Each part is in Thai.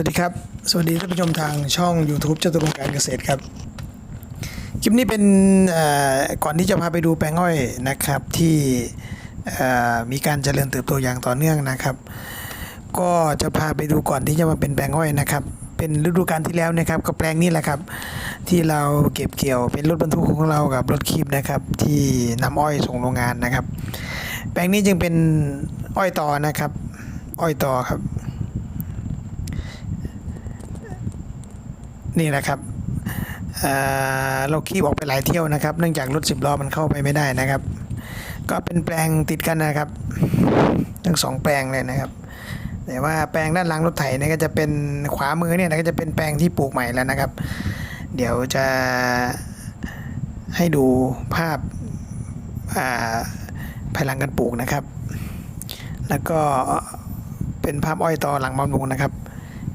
วัสดีครับ สวัสดีท่านผู้ชมทางช่อง YouTube จตุรงค์การเกษตรครับ คลิปนี้เป็นก่อนที่จะพาไปดูแปลงอ้อยนะครับที่มีการเจริญเติบโตอย่างต่อเนื่องนะครับ ก็จะพาไปดูก่อนที่จะมาเป็นแปลงอ้อยนะครับ เป็นฤดูกาลที่แล้วนะครับก็แปลงนี้แหละครับ ที่เราเก็บเกี่ยวเป็นรถบรรทุกของเรากับรถคีบนะครับที่นำอ้อยส่งโรงงานนะครับ แปลงนี้จึงเป็นอ้อยต่อนะครับ อ้อยต่อครับ นี่แหละครับเเราคีบออกไปหลายเที่ยวนะครับ เนื่องจากรถสิบล้อมันเข้าไปไม่ได้นะครับ ก็เป็นแปลงติดกันนะครับ ทั้งสองแปลงเลยนะครับ แต่ว่าแปลงด้านหลังรถไถเนี่ยก็จะเป็นขวามือเนี่ยนะก็จะเป็นแปลงที่ปลูกใหม่แล้วนะครับ เดี๋ยวจะให้ดูภาพาภายหลังการปลูกนะครับ แล้วก็เป็นภาพอ้อยต่อหลังบำรุงนะครับ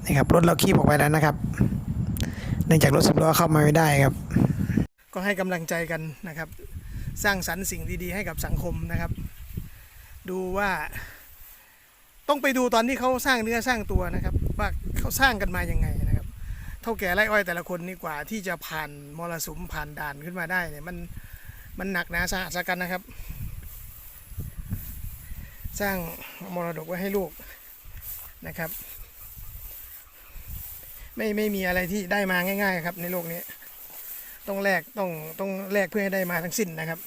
นี่ครับรถเราคีบออกไปแล้วนะครับ เนื่องจากรถสิบล้อเข้ามาไม่ได้ครับ ก็ให้กำลังใจกันนะครับ สร้างสรรค์สิ่งดีๆ ให้กับสังคมนะครับ ดูว่า ต้องไปดูตอนที่เขาสร้างเนื้อสร้างตัวนะครับ ว่าเขาสร้างกันมายังไงนะครับเท่าแก่ไร่อ้อยแต่ละคนนี่กว่าที่จะผ่านมรสุมผ่านด่านขึ้นมาได้เนี่ยมันมันหนักหนาสาหัสกันนะครับ สร้างมรดกไว้ให้ลูกนะครับ ไม่ไม่มีอะไรที่ได้มาง่าย ๆ ครับ ในโลกนี้ ต้องแลกต้องต้องแลกเพื่อให้ได้มาทั้งสิ้นนะครับ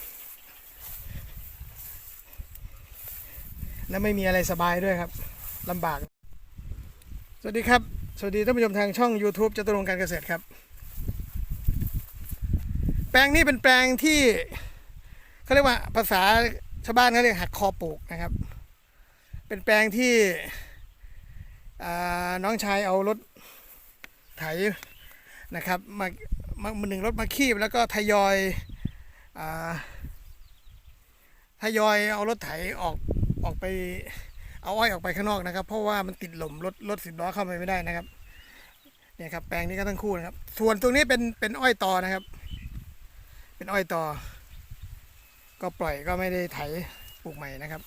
และไม่มีอะไรสบายด้วยครับลำบาก สวัสดีครับ สวัสดีท่านผู้ชมทางช่อง YouTube จตุรงการเกษตรครับ แปลงนี้เป็นแปลงที่เขาเรียกว่าภาษาชาวบ้านเขาเรียกหักคอปลูกนะครับ เป็นแปลงที่น้องชายเอารถ ไถนะครับมามาหนึ่งรถมาคีบแล้วก็ทยอยอาทยอยเอารถไถออกออกไปเอาอ้อยออกไปข้างนอกนะครับ เพราะว่ามันติดหล่มรถรถสิบล้อเข้าไปไม่ได้นะครับเนี่ยครับแปลงนี้ก็ทั้งคู่นะครับ ส่วนตรงนี้เป็นเป็นอ้อยตอนะครับ เป็นอ้อยตอก็ปล่อยก็ไม่ได้ไถปลูกใหม่นะครับ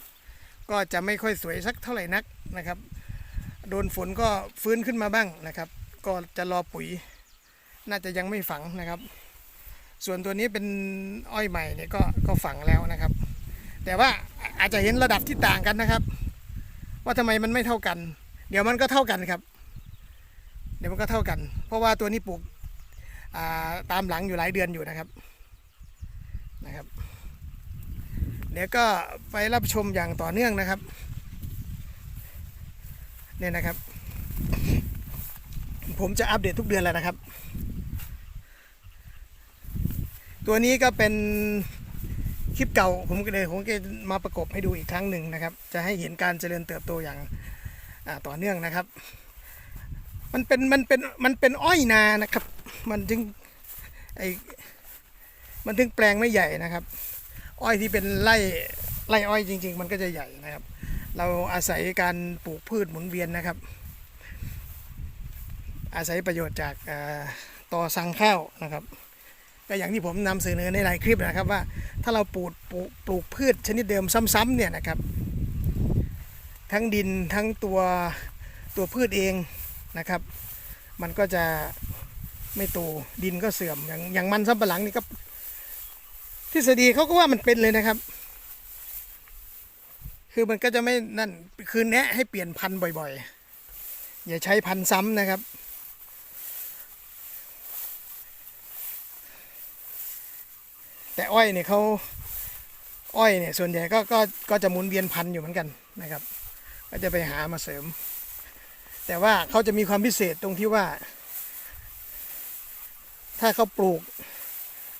ก็จะไม่ค่อยสวยสักเท่าไหร่นักนะครับ โดนฝนก็ฟื้นขึ้นมาบ้างนะครับ ก็จะรอปุ๋ย น่าจะยังไม่ฝังนะครับ ส่วนตัวนี้เป็นอ้อยใหม่เนี่ยก็ก็ฝังแล้วนะครับ แต่ว่าอาจจะเห็นระดับที่ต่างกันนะครับ ว่าทำไมมันไม่เท่ากัน เดี๋ยวมันก็เท่ากันครับ เดี๋ยวมันก็เท่ากัน เพราะว่าตัวนี้ปลูกาตามหลังอยู่หลายเดือนอยู่นะครับนะครับ เดี๋ยวก็ไปรับชมอย่างต่อเนื่องนะครับ เนี่ยนะครับ ผมจะอัปเดตทุกเดือนแล้วนะครับ ตัวนี้ก็เป็นคลิปเก่าผมก็เลยผมก็มาประกบให้ดูอีกครั้งหนึ่งนะครับ จะให้เห็นการเจริญเติบโตอย่างต่อเนื่องนะครับ มันเป็นมันเป็นมันเป็นอ้อยนานะครับ มันถึงไอมันถึงแปลงไม่ใหญ่นะครับ อ้อยที่เป็นไร่ไร่อ้อยจริง ๆ มันก็จะใหญ่นะครับ เราอาศัยการปลูกพืชหมุนเวียนนะครับ อาศัยประโยชน์จากต่อสั่งข้าวนะครับก็อย่างที่ผมนำเสนอในหลายคลิปนะครับว่า ถ้าเราปลูกปลูกปลูกพืชชนิดเดิมซ้ำๆเนี่ยนะครับ ทั้งดินทั้งตัวตัวพืชเองนะครับ มันก็จะไม่โตดินก็เสื่อมอย่างอย่างมันสำปะหลังนี่ก็ทฤษฎีเขาก็ว่ามันเป็นเลยนะครับ คือมันก็จะไม่นั่นคือแนะให้เปลี่ยนพันธุ์บ่อยๆ อย่าใช้พันธุ์ซ้ำนะครับ แต่อ้อยเนี่ยเขาอ้อยเนี่ยส่วนใหญ่ก็ก็ก็จะหมุนเวียนพันอยู่เหมือนกันนะครับ ก็จะไปหามาเสริม แต่ว่าเขาจะมีความพิเศษตรงที่ว่า ถ้าเขาปลูก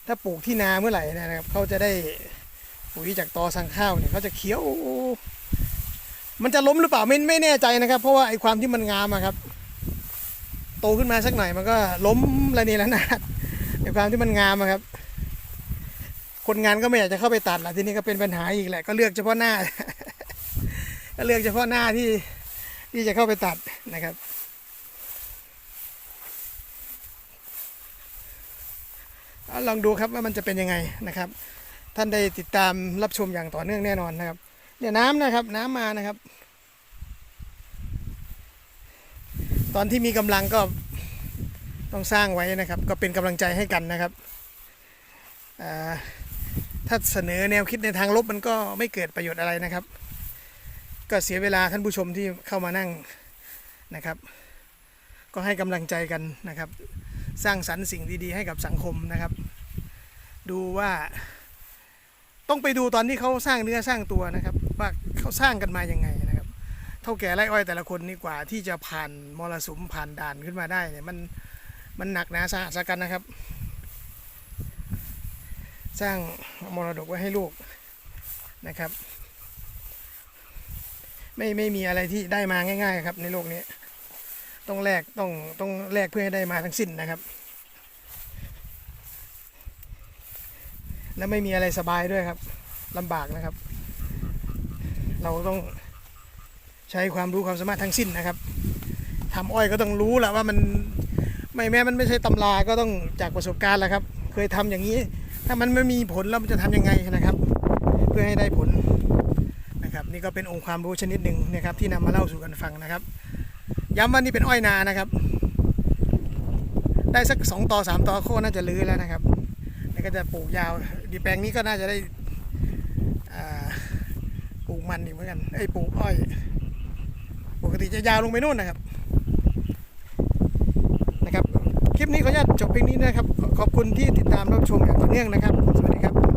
ถ้าปลูกที่นาเมื่อไหร่นยนะครับเขาจะได้ปุ๋ยจากตอสังข้าวเนี่ยเขาจะเขียว มันจะล้มหรือเปล่าไม่ไม่แน่ใจนะครับ เพราะว่าไอ้ความที่มันงามอะครับ โตขึ้นมาสักหน่อยมันก็ล้มระเนระนาดไอ้ความที่มันงามอะครับ คนงานก็ไม่อยากจะเข้าไปตัดละทีนี้ก็เป็นปัญหาอีกแหละก็เลือกเฉพาะหน้า ก็เลือกเฉพาะหน้าที่ที่จะเข้าไปตัดนะครับ ลองดูครับว่ามันจะเป็นยังไงนะครับ ท่านได้ติดตามรับชมอย่างต่อเนื่องแน่นอนนะครับ เนี่ยน้ำนะครับน้ำมานะครับ ตอนที่มีกำลังก็ต้องสร้างไว้นะครับ ก็เป็นกำลังใจให้กันนะครับอ่า ถ้าเสนอแนวคิดในทางลบมันก็ไม่เกิดประโยชน์อะไรนะครับ ก็เสียเวลาท่านผู้ชมที่เข้ามานั่งนะครับ ก็ให้กำลังใจกันนะครับ สร้างสรรค์สิ่งดีๆ ให้กับสังคมนะครับ ดูว่าต้องไปดูตอนที่เขาสร้างเนื้อสร้างตัวนะครับ ว่าเขาสร้างกันมายังไงนะครับ เท่าแก่ไร่อ้อยแต่ละคนนี่กว่าที่จะผ่านมรสุมผ่านด่านขึ้นมาได้เนี่ยมันมันหนักหนาสาหัสกันนะครับ สร้างมรดกไว้ให้ลูกนะครับ ไม่ไม่มีอะไรที่ได้มาง่าย ๆ ครับ ในโลกนี้ ต้องแลกต้องต้องแลกเพื่อให้ได้มาทั้งสิ้นนะครับ และไม่มีอะไรสบายด้วยครับลำบากนะครับ เราต้องใช้ความรู้ความสามารถทั้งสิ้นนะครับทำอ้อยก็ต้องรู้แหละว่ามันไม่แม้มันไม่ใช่ตำราก็ต้องจากประสบการณ์แหละครับ เคยทำอย่างนี้ ถ้ามันไม่มีผลแล้วมันจะทำยังไงนะครับ เพื่อให้ได้ผลนะครับ นี่ก็เป็นองค์ความรู้ชนิดหนึ่งนะครับ ที่นำมาเล่าสู่กันฟังนะครับ ย้ำว่านี่เป็นอ้อยนานะครับ ได้สักสองต่อสามต่อโค่น่าจะลื้อแล้วนะครับนี่ก็จะปลูกยาวดีแปลงนี้ก็น่าจะได้ปลูกมันอีกเหมือนกันไอ้ปลูกอ้อย ปกติจะยาวลงไปนู่นนะครับ คลิปนี้ขออนุญาตจบเพียงนี้นะครับ ขอบคุณที่ติดตามรับชมอย่างต่อเนื่องนะครับ สวัสดีครับ